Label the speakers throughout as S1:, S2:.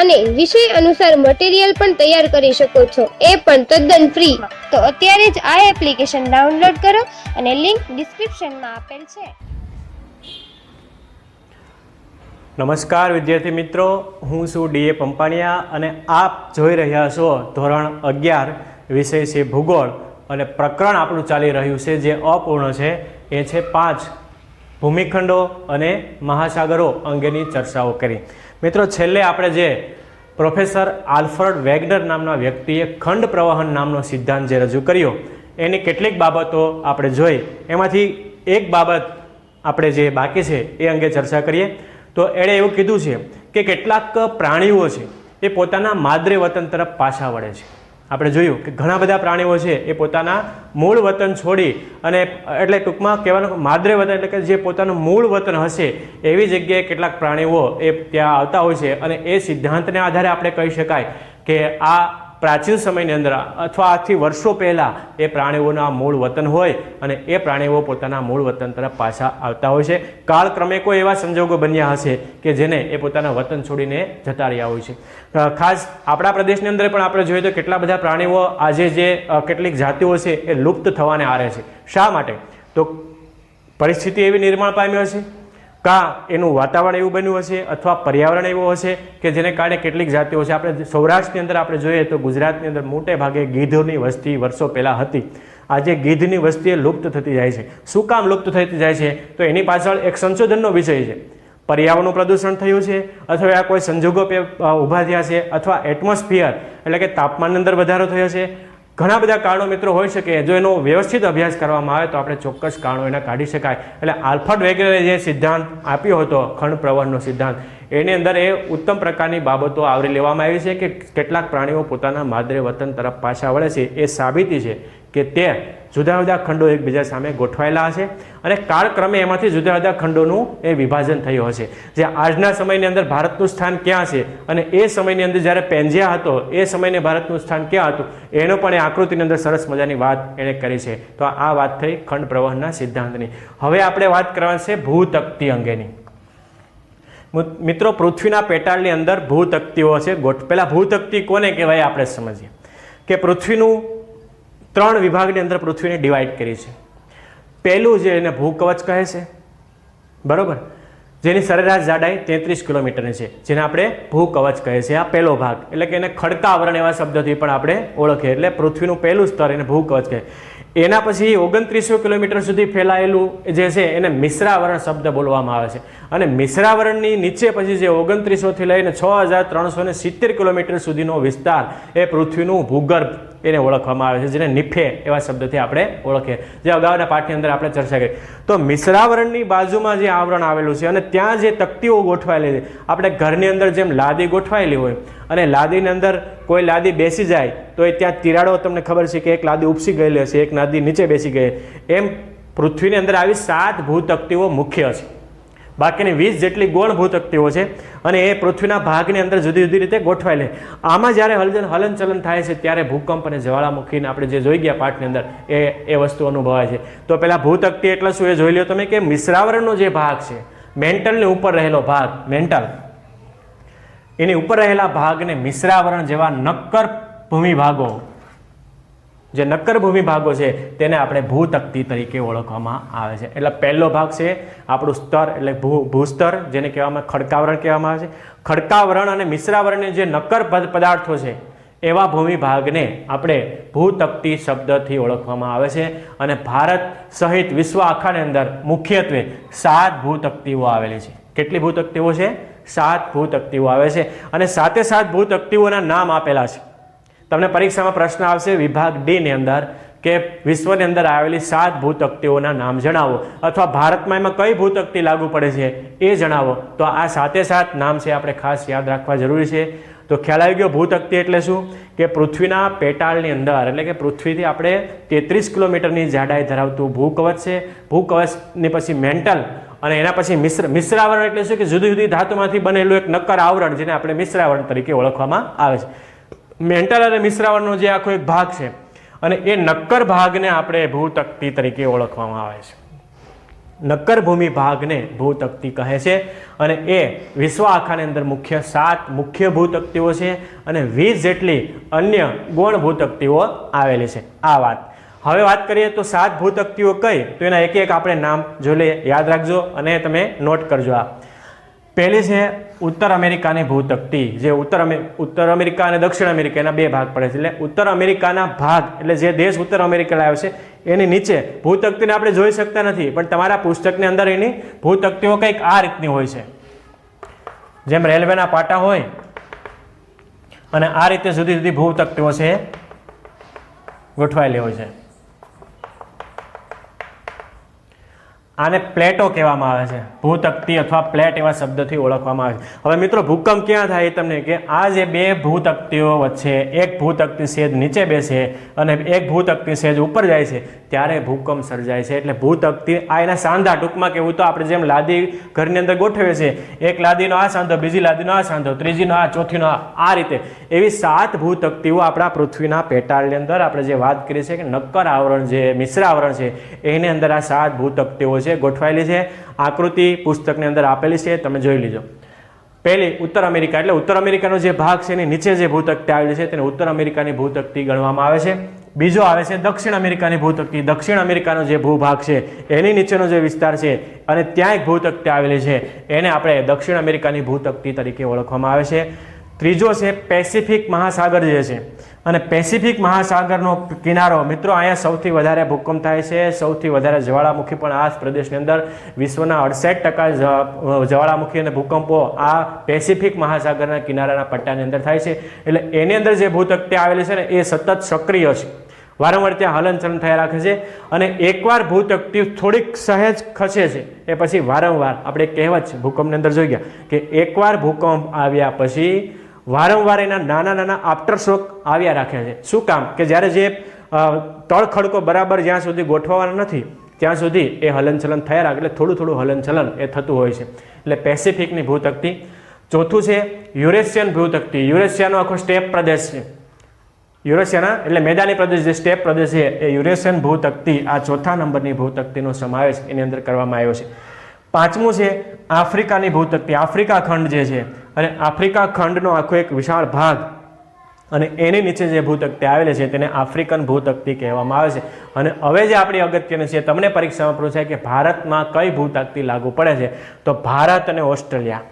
S1: અને વિષય અનુસાર મટીરિયલ પણ તૈયાર કરી શકો છો. એ પણ તદ્દન ફ્રી તો અત્યારે જ આ એપ્લિકેશન ડાઉનલોડ કરો અને લિંક ડિસ્ક્રિપ્શનમાં આપેલ છે.
S2: નમસ્કાર વિદ્યાર્થી મિત્રો, હું છું ડીએ પંપાણિયા અને આપ જોઈ રહ્યા છો ધોરણ અગિયાર, વિષય છે ભૂગોળ અને પ્રકરણ આપણું ચાલી રહ્યું છે જે અપૂર્ણ છે. એ છે પાંચ ભૂમિખંડો અને મહાસાગરો અંગેની ચર્ચાઓ કરી. મિત્રો, છેલ્લે આપણે જે પ્રોફેસર આલ્ફર્ડ વેગનર નામના વ્યક્તિએ ખંડ પ્રવાહન નામનો સિદ્ધાંત જે રજૂ કર્યો, એની કેટલીક બાબતો આપણે જોઈ. એમાંથી એક બાબત આપણે જે બાકી છે એ અંગે ચર્ચા કરીએ. તો એણે એવું કીધું છે કે કેટલાક પ્રાણીઓ છે એ પોતાના માદરે વતન તરફ પાછા વળે છે. આપણે જોયું કે ઘણા બધા પ્રાણીઓ છે એ પોતાના મૂળ વતન છોડી અને એટલે ટૂંકમાં કહેવાનું માદરે વતન એટલે કે જે પોતાનું મૂળ વતન હશે એવી જગ્યાએ કેટલાક પ્રાણીઓ એ ત્યાં આવતા હોય છે અને એ સિદ્ધાંતને આધારે આપણે કહી શકાય કે આ પ્રાચીન સમયની અંદર, અથવા આથી વર્ષો પહેલાં, એ પ્રાણીઓના મૂળ વતન હોય અને એ પ્રાણીઓ પોતાના મૂળ વતન તરફ પાછા આવતા હોય છે. કાળક્રમે કોઈ એવા સંજોગો બન્યા હશે કે જેને એ પોતાના વતન છોડીને જતા રહ્યા હોય છે. ખાસ આપણા પ્રદેશની અંદર પણ આપણે જોઈએ તો કેટલા બધા પ્રાણીઓ આજે જે કેટલીક જાતિઓ છે એ લુપ્ત થવાને આરે છે. શા માટે? તો પરિસ્થિતિ એવી નિર્માણ પામી હશે કાં એનું વાતાવરણ એવું બન્યું હશે અથવા પર્યાવરણ એવું હશે કે જેને કારણે કેટલીક જાતિઓ છે, આપણે સૌરાષ્ટ્રની અંદર આપણે જોઈએ તો ગુજરાતની અંદર મોટે ભાગે ગીધોની વસ્તી વર્ષો પહેલાં હતી. આજે ગીધની વસ્તી લુપ્ત થતી જાય છે. શું કામ લુપ્ત થતી જાય છે? તો એની પાછળ એક સંશોધનનો વિષય છે. પર્યાવરણનું પ્રદૂષણ થયું છે અથવા કોઈ સંજોગો ઊભા થયા છે અથવા એટમોસ્ફિયર એટલે કે તાપમાનની અંદર વધારો થયો છે ઘણા બધા કારણો મિત્રો હોઈ શકે. જો એનો વ્યવસ્થિત અભ્યાસ કરવામાં આવે તો આપણે ચોક્કસ કારણો એના કાઢી શકાય. એટલે આલ્ફર્ડ વેગેરે જે સિદ્ધાંત આપ્યો હતો, ખંડ પ્રવહનનો સિદ્ધાંત, એની અંદર એ ઉત્તમ પ્રકારની બાબતો આવરી લેવામાં આવી છે કે કેટલાક પ્રાણીઓ પોતાના માદરે વતન તરફ પાછા વળે છે. એ સાબિતી છે. કે તે જુદા જુદા ખંડો એકબીજા સામે ગોઠવાયેલા હશે અને કાળક્રમે એમાંથી જુદા જુદા ખંડોનું એ વિભાજન થયું હશે. જે આજના સમયની અંદર ભારતનું સ્થાન ક્યાં છે અને એ સમયની અંદર જ્યારે પેન્જિયા હતો, એ સમયને ભારતનું સ્થાન ક્યાં હતું એનો પણ એ આકૃતિની અંદર સરસ મજાની વાત એણે કરી છે. તો આ વાત થઈ ખંડ પ્રવાહના સિદ્ધાંતની. હવે આપણે વાત કરવાની છે ભૂતક્તિ અંગેની. મિત્રો, પૃથ્વીના પેટાળની અંદર ભૂતક્તિઓ છે ગોઠ પહેલાં ભૂતક્તિ કોને કહેવાય આપણે સમજીએ. કે પૃથ્વીનું ત્રણ વિભાગની અંદર પૃથ્વીને ડિવાઈડ કરી છે. પહેલું જે એને ભૂકવચ કહે છે, બરોબર? જેની સરેરાશ જાડાઈ તેત્રીસ કિલોમીટરની છે, જેને આપણે ભૂકવચ કહે છે. આ પહેલો ભાગ, એટલે કે એને ખડકાવરણ એવા શબ્દથી પણ આપણે ઓળખીએ, એટલે પૃથ્વીનું પહેલું સ્તર એને ભૂકવચ કહે. એના પછી ઓગણત્રીસો કિલોમીટર સુધી ફેલાયેલું જે છે, એને મિશ્રાવરણ શબ્દ બોલવામાં આવે છે. અને મિશ્રાવરણની નીચે પછી જે ઓગણત્રીસોથી લઈને છ હજાર ત્રણસો ને સિત્તેર કિલોમીટર સુધીનો વિસ્તાર, એ પૃથ્વીનું ભૂગર્ભ એને ઓળખવામાં આવે છે, જેને નિફે એવા શબ્દથી આપણે ઓળખીએ. જે અગાઉના પાઠની અંદર આપણે ચર્ચા કરી. તો મિશ્રાવરણની બાજુમાં જે આવરણ આવેલું છે અને ત્યાં જે તકતીઓ ગોઠવાયેલી છે, આપણે ઘરની અંદર જેમ લાદી ગોઠવાયેલી હોય અને લાદીની અંદર કોઈ લાદી બેસી જાય, તો એ ત્યાં તિરાડો, તમને ખબર છે કે એક લાદી ઉપસી ગયેલી હશે, એક લાદી નીચે બેસી ગઈ. એમ પૃથ્વીની અંદર આવી સાત ભૂતકતીઓ મુખ્ય છે. બાકીની વીસ જેટલી ગોળ ભૂતકતીઓ છે અને એ પૃથ્વીના ભાગની અંદર જુદી જુદી રીતે ગોઠવાયેલી. આમાં જ્યારે હલન હલનચલન થાય છે, ત્યારે ભૂકંપ અને જ્વાળામુખીને આપણે જે જોઈ ગયા પાઠની અંદર, એ એ વસ્તુ અનુભવાય છે. તો પહેલાં ભૂતકતી એટલે શું એ જોઈ લ્યો તમે કે મિશ્રાવરણનો જે ભાગ છે, મેન્ટલની ઉપર રહેલો ભાગ, મેન્ટલ. એની ઉપર રહેલા ભાગને મિશ્રાવરણ જેવા નક્કર ભૂમિ ભાગો જે નક્કર ભૂમિ ભાગો છે, તેને આપણે ભૂતક્તિ તરીકે ઓળખવામાં આવે છે. એટલે પહેલો ભાગ છે આપણું સ્તર, એટલે ભૂ, ભૂસ્તર, જેને કહેવામાં ખડકાવરણ કહેવામાં આવે છે. ખડકાવરણ અને મિશ્રાવરણને જે નક્કર પદ- પદાર્થો છે, એવા ભૂમિ ભાગને આપણે ભૂતક્તિ શબ્દથી ઓળખવામાં આવે છે. અને ભારત સહિત વિશ્વ આખાની અંદર મુખ્યત્વે સાત ભૂતક્તિઓ આવેલી છે. કેટલી ભૂતક્તિઓ છે? સાત ભૂતક્તિઓ આવે છે. અને સાતે સાત ભૂતક્તિઓના નામ આપેલા છે. તમને પરીક્ષામાં પ્રશ્ન આવશે વિભાગ ડી ની અંદર કે વિશ્વની અંદર આવેલી સાત ભૂતક્તિઓના નામ જણાવો. અથવા ભારતમાં એમાં કઈ ભૂતક્તિ લાગુ પડે છે એ જણાવો. તો આ સાતે સાત નામ છે આપણે ખાસ યાદ રાખવા જરૂરી છે. તો ખ્યાલ આવી ગયો ભૂતક્તિ એટલે શું? કે પૃથ્વીના પેટાળની અંદર, એટલે કે પૃથ્વીથી આપણે તેત્રીસ કિલોમીટરની જાડાઈ ધરાવતું ભૂકવચ છે. ભૂકવચની પછી મેન્ટલ અને એના પછી મિશ્ર, મિશ્રાવરણ એટલે શું? કે જુદી જુદી ધાતુમાંથી બનેલું એક નક્કર આવરણ જેને આપણે મિશ્રાવરણ તરીકે ઓળખવામાં આવે છે. મેન્ટલ અને મિશ્રાવણનો જે આખો એક ભાગ છે, અને એ નક્કર ભાગને આપણે ભૂતકતી તરીકે ઓળખવામાં આવે છે. નક્કર ભૂમિ ભાગને ભૂતકતી કહે છે, અને એ વિશ્વ આખાની અંદર મુખ્ય સાત મુખ્ય ભૂતકતીઓ છે, અને વીસ જેટલી અન્ય ગૌણ ભૂતકતીઓ આવેલી છે. આ વાત. હવે વાત કરીએ તો સાત ભૂતકતીઓ કઈ? તો એના એક એક આપણે નામ જો લઈએ. યાદ રાખજો અને તમે નોટ કરજો આ. પહેલી છે ઉત્તર અમેરિકાની ભૂતકતી જે ઉત્તર ઉત્તર અમેરિકા અને દક્ષિણ અમેરિકા એના બે ભાગ પડે છે. એટલે ઉત્તર અમેરિકાના ભાગ, એટલે જે દેશ ઉત્તર અમેરિકા આવ્યો છે, એની નીચે ભૂતકતીને આપણે જોઈ શકતા નથી, પણ તમારા પુસ્તકની અંદર એની ભૂતકતીઓ કંઈક આ રીતની હોય છે. જેમ રેલવેના પાટા હોય, અને આ રીતે જુદી જુદી ભૂતકતીઓ છે, ગોઠવાયેલી હોય છે. આને પ્લેટો કહેવામાં આવે છે. ભૂતક્તિ અથવા પ્લેટ એવા શબ્દથી ઓળખવામાં આવે છે. હવે મિત્રો, ભૂકંપ ક્યાં થાય તમને કે આ જે બે ભૂતક્તિઓ વચ્ચે, એક ભૂતકતી સેજ નીચે બેસે અને એક ભૂતકતી સેજ ઉપર જાય છે. ત્યારે ભૂકંપ સર્જાય છે એટલે ભૂતકતી આ એના સાંધા ટૂંકમાં કહેવું તો આપણે જેમ લાદી ઘરની અંદર ગોઠવે છે એક લાદીનો આ સાંધો, બીજી લાદીનો આ સાંધો, ત્રીજીનો આ, ચોથીનો આ આ રીતે. એવી સાત ભૂતકતીઓ આપણા પૃથ્વીના પેટાળની અંદર આપણે જે વાત કરી છે કે નક્કર આવરણ જે, મિશ્ર આવરણ છે, એની અંદર આ સાત ભૂતકતીઓ છે ગોઠવાયેલી છે. આકૃતિ પુસ્તકની અંદર આપેલી છે, તમે જોઈ લીજો. પહેલી, ઉત્તર અમેરિકા, એટલે ઉત્તર અમેરિકાનો જે ભાગ છે એની નીચે જે ભૂતકતી આવેલી છે તેને ઉત્તર અમેરિકાની ભૂતકતી ગણવામાં આવે છે. બીજો આવે છે દક્ષિણ અમેરિકાની ભૂતકતી દક્ષિણ અમેરિકાનો જે ભૂભાગ છે, એની નીચેનો જે વિસ્તાર છે, અને ત્યાં એક ભૂતકટી આવેલી છે. એને આપણે દક્ષિણ અમેરિકાની ભૂતકતી તરીકે ઓળખવામાં આવે છે. ત્રીજો છે પેસિફિક મહાસાગર જે છે. અને પેસિફિક મહાસાગરનો કિનારો, મિત્રો, અહીંયા સૌથી વધારે ભૂકંપ થાય છે. સૌથી વધારે જ્વાળામુખી પણ આ પ્રદેશની અંદર વિશ્વના અડસઠ ટકા જ્વાળામુખી અને ભૂકંપો આ પેસિફિક મહાસાગરના કિનારાના પટ્ટાની અંદર થાય છે. એટલે એની અંદર જે ભૂતકટી આવેલી છે ને, એ સતત સક્રિય છે. વારંવાર ત્યાં હલનચલન થયા રાખે છે અને એકવાર ભૂતકતી થોડીક સહેજ ખસે છે, એ પછી વારંવાર, આપણે કહેવત છે, ભૂકંપની અંદર જોઈ ગયા, કે એકવાર ભૂકંપ આવ્યા પછી વારંવાર એના નાના નાના આફ્ટર શોક આવ્યા રાખે છે. શું કામ? કે જ્યારે જે તળખડકો બરાબર જ્યાં સુધી ગોઠવવાનો નથી, ત્યાં સુધી એ હલનચલન થયા રાખે, એટલે થોડું થોડું હલનચલન એ થતું હોય છે. એટલે પેસિફિકની ભૂતકતી ચોથું છે યુરેશિયન ભૂતકતી યુરેશિયાનો આખો સ્ટેપ પ્રદેશ છે. યુરેશિયાના, એટલે મેદાની પ્રદેશ જે સ્ટેપ પ્રદેશ છે, એ યુરેશિયન ભૂતક્તિ, આ ચોથા નંબરની ભૂતક્તિનો સમાવેશ એની અંદર કરવામાં આવ્યો છે. પાંચમું છે આફ્રિકાની ભૂતકતી, આફ્રિકા ખંડ જે છે, અને આફ્રિકા ખંડનો આખો એક વિશાળ ભાગ, અને એની નીચે જે ભૂતકતી આવેલી છે, તેને આફ્રિકન ભૂતક્તિ કહેવામાં આવે છે. અને હવે જે આપણી અગત્યની છે, તમને પરીક્ષામાં પૂછાય કે ભારતમાં કઈ ભૂતકતી લાગુ પડે છે, તો ભારત અને ઓસ્ટ્રેલિયા.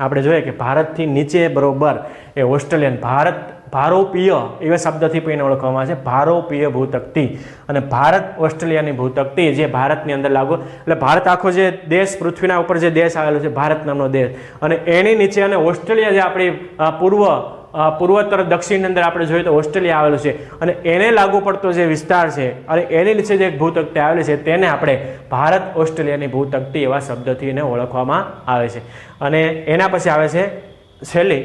S2: આપણે જોઈએ કે ભારતથી નીચે બરોબર એ ઓસ્ટ્રેલિયન ભારત ભારોપીય એવા શબ્દથી પણ એને ઓળખવામાં આવે છે. ભારોપીય ભૂતકતી. અને ભારત ઓસ્ટ્રેલિયાની ભૂતકતી જે ભારતની અંદર લાગુ એટલે ભારત આખો જે દેશ પૃથ્વીના ઉપર જે દેશ આવેલો છે, ભારત નામનો દેશ. અને એની નીચે અને ઓસ્ટ્રેલિયા જે આપણી પૂર્વ પૂર્વોત્તર, દક્ષિણની અંદર આપણે જોઈએ તો ઓસ્ટ્રેલિયા આવેલું છે. અને એને લાગુ પડતો જે વિસ્તાર છે, અને એની નીચે જે ભૂતકતી આવેલી છે, તેને આપણે ભારત ઓસ્ટ્રેલિયાની ભૂતકતી એવા શબ્દથી એને ઓળખવામાં આવે છે. અને એના પછી આવે છે છેલ્લી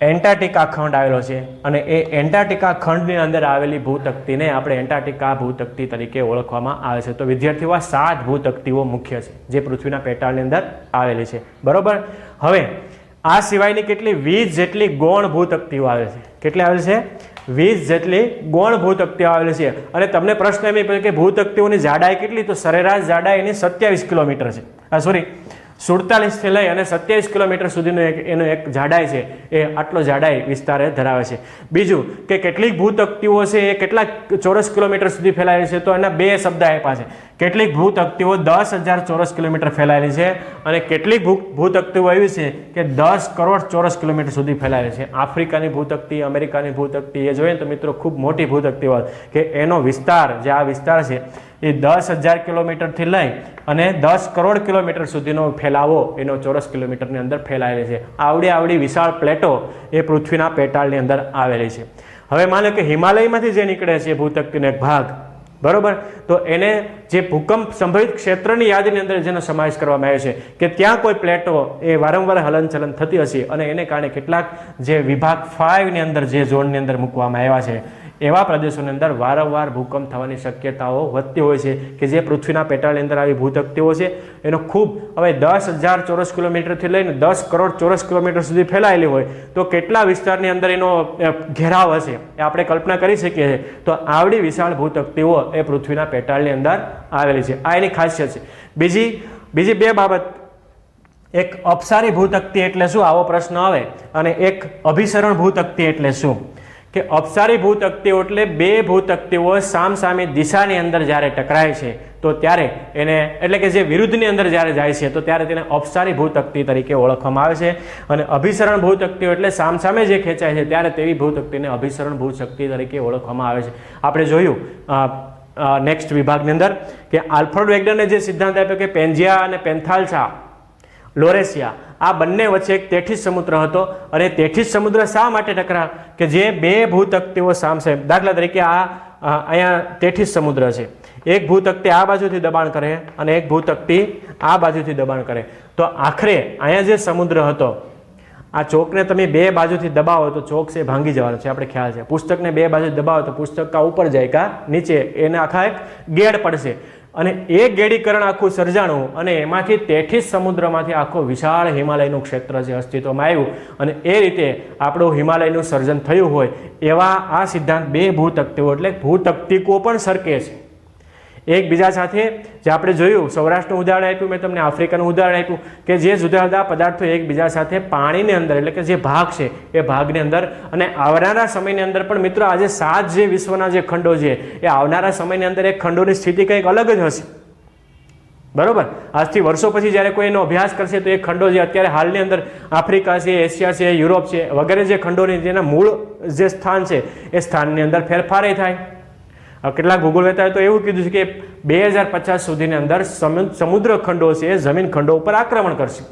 S2: એન્ટાર્ટિકા ખંડ આવેલો છે અને એ એન્ટાર્ટિકા ખંડની અંદર આવેલી ભૂતકતીને આપણે એન્ટાર્ટિકા ભૂતકતી તરીકે ઓળખવામાં આવે છે. તો વિદ્યાર્થીઓ, આ સાત ભૂતકતીઓ મુખ્ય છે જે પૃથ્વીના પેટાળની અંદર આવેલી છે. બરોબર? હવે, આ સિવાયની કેટલી વીસ જેટલી ગૌણ ભૂતકતીઓ આવે છે? કેટલી આવે છે? વીસ જેટલી ગૌણ ભૂતકતીઓ આવેલી છે. અને તમને પ્રશ્ન એમ કે ભૂતકતીઓની જાડાઈ કેટલી? તો સરેરાશ જાડાઈ એની સત્યાવીસ કિલોમીટર છે. સોરી સુડતાલીસથી લઈ અને સત્યાવીસ કિલોમીટર સુધીનો એક એનો એક જાડાઈ છે, એ આટલો જાડાઈ વિસ્તાર ધરાવે છે. બીજું કે કેટલીક ભૂતકતીઓ છે, એ કેટલા ચોરસ કિલોમીટર સુધી ફેલાયેલી છે, તો એના બે શબ્દ આપ્યા છે. કેટલીક ભૂતકતીઓ દસ હજાર ચોરસ કિલોમીટર ફેલાયેલી છે અને કેટલીક ભૂત ભૂતકતીઓ એવી છે કે દસ કરોડ ચોરસ કિલોમીટર સુધી ફેલાયેલી છે. આફ્રિકાની ભૂતકતી, અમેરિકાની ભૂતકતી, એ જોઈએ તો મિત્રો ખૂબ મોટી ભૂતકતી હોય કે એનો વિસ્તાર, જે આ વિસ્તાર છે, એ દસ હજાર કિલોમીટરથી લઈ અને દસ કરોડ કિલોમીટર સુધીનો ફેલાવો એનો ચોરસ કિલોમીટરની અંદર ફેલાયેલી છે. આવડી આવડી વિશાળ પ્લેટો એ પૃથ્વીના પેટાળની અંદર આવેલી છે. હવે માનો કે હિમાલયમાંથી જે નીકળે છે ભૂતકતીનો એક ભાગ. બરોબર? તો એને જે ભૂકંપ સંભવિત ક્ષેત્રની યાદીની અંદર જેનો સમાવેશ કરવામાં આવ્યો છે કે ત્યાં કોઈ પ્લેટો એ વારંવાર હલનચલન થતી હશે અને એને કારણે કેટલાક જે વિભાગ ફાઇવની અંદર, જે ઝોનની અંદર મૂકવામાં આવ્યા છે એવા પ્રદેશોની અંદર વારંવાર ભૂકંપ થવાની શક્યતાઓ વધતી હોય છે કે જે પૃથ્વીના પેટાળની અંદર આવી ભૂતકતીઓ છે. એનો ખૂબ, હવે દસ હજાર ચોરસ કિલોમીટરથી લઈને દસ કરોડ ચોરસ કિલોમીટર સુધી ફેલાયેલી હોય તો કેટલા વિસ્તારની અંદર એનો ઘેરાવ હશે એ આપણે કલ્પના કરી શકીએ છીએ. તો આવડી વિશાળ ભૂતકતીઓ એ પૃથ્વીના પેટાળની અંદર આવેલી છે. આ એની ખાસિયત છે. બીજી બીજી બે બાબત. એક અપસારી ભૂતકતી એટલે શું? આવો પ્રશ્ન આવે. અને એક અભિસરણ ભૂતકતી એટલે શું? કે અપસારી ભૂતકતીઓ એટલે બે ભૂતકતીઓ સામસામે દિશાની અંદર જ્યારે ટકરાય છે, તો ત્યારે એને, એટલે કે જે વિરુદ્ધની અંદર જ્યારે જાય છે, તો ત્યારે તેને અપસારી ભૂતકતી તરીકે ઓળખવામાં આવે છે. અને અભિસરણ ભૂતકતીઓ એટલે સામસામે જે ખેંચાય છે, ત્યારે તેવી ભૂતકતીને અભિસરણ ભૂશક્તિ તરીકે ઓળખવામાં આવે છે. આપણે જોયું નેક્સ્ટ વિભાગની અંદર કે આલ્ફ્રેડ વેગનરને જે સિદ્ધાંત આપ્યો કે પેન્જિયા અને પેન્થાલ્સા લોરેશિયા આ બંને વચ્ચે એક તેઠીસ સમુદ્ર હતો. અને તેઠીસ સમુદ્ર શા માટે ટકરા કે જે બે ભૂતકતીઓ સામસે દાખલા તરીકે આ અહીંયા તેઠીસ સમુદ્ર છે. એક ભૂતકતી આ બાજુથી દબાણ કરે અને એક ભૂતકતી આ બાજુથી દબાણ કરે. તો આખરે અહીંયા જે સમુદ્ર હતો, આ ચોકને તમે બે બાજુથી દબાવો તો ચોક છે ભાંગી જવાનો છે, આપણે ખ્યાલ છે. પુસ્તકને બે બાજુ દબાવો તો પુસ્તક કા ઉપર જાય કા નીચે, એને આખા એક ગેડ પડશે. અને એ ગેડીકરણ આખું સર્જાણું અને એમાંથી તેઠીસ સમુદ્રમાંથી આખો વિશાળ હિમાલયનું ક્ષેત્ર જે અસ્તિત્વમાં આવ્યું અને એ રીતે આપણું હિમાલયનું સર્જન થયું હોય એવા આ સિદ્ધાંત બે ભૂતકતીઓ એટલે ભૂતકતીકો પણ સરકે છે. એકબીજા સાથે જે આપણે જોયું, સૌરાષ્ટ્રનું ઉદાહરણ આપ્યું, મેં તમને આફ્રિકાનું ઉદાહરણ આપ્યું, કે જે જુદા જુદા પદાર્થો એકબીજા સાથે પાણીની અંદર, એટલે કે જે ભાગ છે, એ ભાગની અંદર, અને આવનારા સમયની અંદર પણ મિત્રો આજે સાત જે વિશ્વના જે ખંડો છે, એ આવનારા સમયની અંદર એ ખંડોની સ્થિતિ કંઈક અલગ જ હશે. બરોબર? આજથી વર્ષો પછી જ્યારે કોઈ એનો અભ્યાસ કરશે, તો એ ખંડો જે અત્યારે હાલની અંદર આફ્રિકા છે, એશિયા છે, યુરોપ છે, વગેરે જે ખંડોની, જેના મૂળ જે સ્થાન છે, એ સ્થાનની અંદર ફેરફારે થાય. હવે ભૂગોળ વેતાએ તો એવું કીધું છે કે બે હજાર પચાસ સુધીની અંદર સમુદ્ર ખંડો છે, એ જમીન ખંડો ઉપર આક્રમણ કરશે.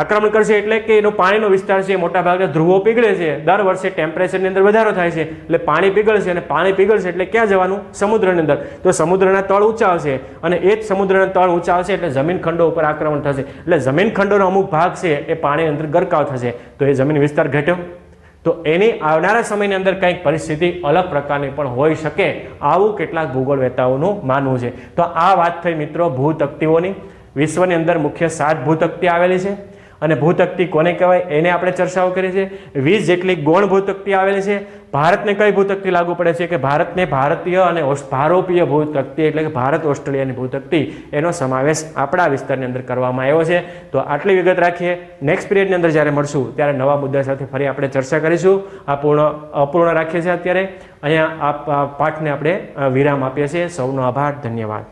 S2: આક્રમણ કરશે એટલે કે એનો પાણીનો વિસ્તાર છે મોટા ભાગે ધ્રુવો પીગળે છે. દર વર્ષે ટેમ્પરેચરની અંદર વધારો થાય છે. એટલે પાણી પીગળશે અને પાણી પીગળશે એટલે ક્યાં જવાનું? સમુદ્રની અંદર. તો સમુદ્રના તળ ઊંચા આવશે અને એ જ સમુદ્રના તળ ઊંચા આવશે એટલે જમીન ખંડો ઉપર આક્રમણ થશે. એટલે જમીન ખંડોનો અમુક ભાગ છે એ પાણીની અંદર ગરકાવ થશે. તો એ જમીન વિસ્તાર ઘટ્યો. તો એની આવનારા સમયની અંદર કંઈક પરિસ્થિતિ અલગ પ્રકારની પણ હોઈ શકે આવું કેટલાક ભૂગોળવેતાઓનું માનવું છે. તો આ વાત થઈ મિત્રો ભૂતકતીઓની. વિશ્વની અંદર મુખ્ય સાત ભૂતકતી આવેલી છે. અને ભૂતકતી કોને કહેવાય? એને આપણે ચર્ચાઓ કરી છે. વીસ જેટલી ગૌણ ભૂતકતી આવેલી છે. ભારતને કઈ ભૂતકતી લાગુ પડે છે? કે ભારતને ભારતીય અને ભારોપીય ભૂતકતી એટલે કે ભારત ઓસ્ટ્રેલિયાની ભૂતકતી એનો સમાવેશ આપણા વિસ્તારની અંદર કરવામાં આવ્યો છે. તો આટલી વિગત રાખીએ. નેક્સ્ટ પિરિયડની અંદર જ્યારે મળશું, ત્યારે નવા મુદ્દા સાથે ફરી આપણે ચર્ચા કરીશું. આ પૂર્ણ, અપૂર્ણ રાખીએ છીએ અત્યારે. અહીંયા આ પાઠને આપણે વિરામ આપીએ છીએ. સૌનો આભાર. ધન્યવાદ.